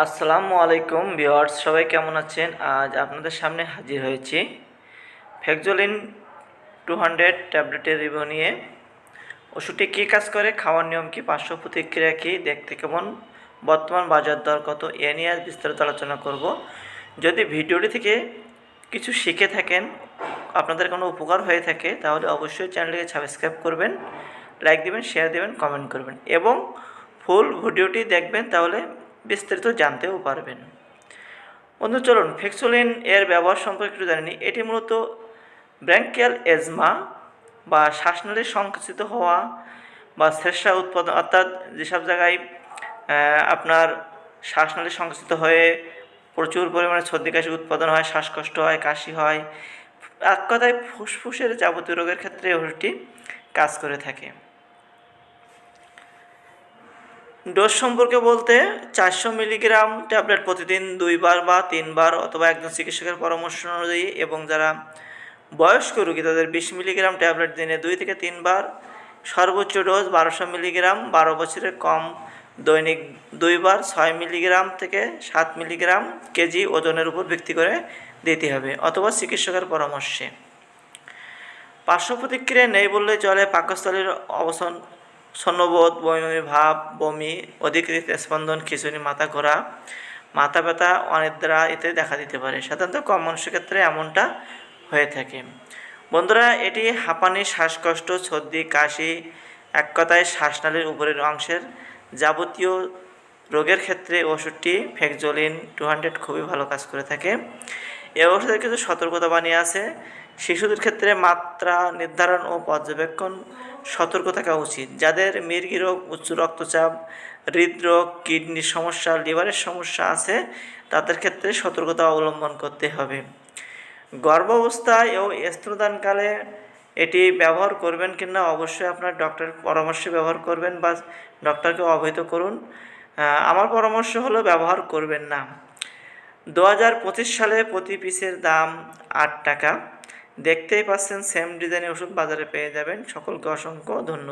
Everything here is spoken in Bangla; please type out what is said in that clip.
আসসালামু আলাইকুম ভিওয়ার্স সবাই কেমন আছেন? আজ আপনাদের সামনে হাজির হয়েছি ফেকজলিন টু হান্ড্রেড ট্যাবলেটের রিভিউ নিয়ে। ওষুধটি কী কাজ করে, খাওয়ার নিয়ম কী, পার্শ্ব প্রতিক্রিয়া কী, দেখতে কেমন, বর্তমান বাজার দর কত, এ নিয়ে আজ বিস্তারিত আলোচনা করব। যদি ভিডিওটি থেকে কিছু শিখে থাকেন, আপনাদের কোনো উপকার হয়ে থাকে, তাহলে অবশ্যই চ্যানেলটিকে সাবস্ক্রাইব করবেন, লাইক দিবেন, শেয়ার দেবেন, কমেন্ট করবেন এবং ফুল ভিডিওটি দেখবেন, তাহলে বিস্তারিত জানতেও পারবেন। বন্ধু, চলুন, ফেক্সোলিন এর ব্যবহার সম্পর্কে একটু জানি এটি মূলত ব্র্যাঙ্কিয়াল এজমা বা শ্বাসনালীর সংকুচিত হওয়া বা শ্রেষ্ঠা উৎপাদন, অর্থাৎ যেসব জায়গায় আপনার শ্বাসনালী সংকুচিত হয়ে প্রচুর পরিমাণে সর্দি, কাশি উৎপাদন হয়, শ্বাসকষ্ট হয়, কাশি হয়, এক কথায় ফুসফুসের যাবতীয় রোগের ক্ষেত্রে ওষুধটি কাজ করে থাকে। ডোজ সম্পর্কে বলতে চারশো মিলিগ্রাম ট্যাবলেট প্রতিদিন দুইবার বা তিনবার অথবা একজন চিকিৎসকের পরামর্শ অনুযায়ী এবং যারা বয়স্ক রোগী তাদের বিশ মিলিগ্রাম ট্যাবলেট দিনে দুই থেকে তিনবার, সর্বোচ্চ ডোজ বারোশো মিলিগ্রাম, বারো বছরের কম দৈনিক দুইবার ছয় মিলিগ্রাম থেকে সাত মিলিগ্রাম কেজি ওজনের উপর ভিত্তি করে দিতে হবে অথবা চিকিৎসকের পরামর্শে। পার্শ্ব প্রতিক্রিয়া নেই বললে চলে পাকস্থলীর অবসান ছন্নবোধ বমি ভাব, বমি অধিক স্পন্দন খিচুনি মাথা ঘোরা, মাথা ব্যথা, অনিদ্রা এতে দেখা দিতে পারে। সাধারণত কম মানুষের ক্ষেত্রে এমনটা হয়ে থাকে। বন্ধুরা, এটি হাঁপানি, শ্বাসকষ্ট, সর্দি, কাশি, এক কথায় শ্বাসনালীর উপরের অংশের যাবতীয় রোগের ক্ষেত্রে ওষুধটি ফেকজলিন টু হান্ড্রেড খুবই ভালো কাজ করে থাকে। এই ওষুধের কিছু সতর্কতা বানিয়ে আছে। শিশুদের ক্ষেত্রে মাত্রা নির্ধারণ ও পর্যবেক্ষণ সতর্ক থাকা উচিত। যাদের মির্গি রোগ, উচ্চ রক্তচাপ, হৃদরোগ, কিডনির সমস্যা, লিভারের সমস্যা আছে, তাদের ক্ষেত্রে সতর্কতা অবলম্বন করতে হবে। গর্ভাবস্থায় ও স্তনদানকালে এটি ব্যবহার করবেন কিনা অবশ্যই আপনার ডক্টরের পরামর্শ ব্যবহার করবেন বা ডক্টরকে অবহিত করুন। আমার পরামর্শ হলো ব্যবহার করবেন না। দু হাজার পঁচিশ সালে প্রতি পিসের দাম আট টাকা। দেখতেই পাচ্ছেন সেম ডিজাইনের ওষুধ বাজারে পেয়ে যাবেন। সকলকে অসংখ্য ধন্যবাদ।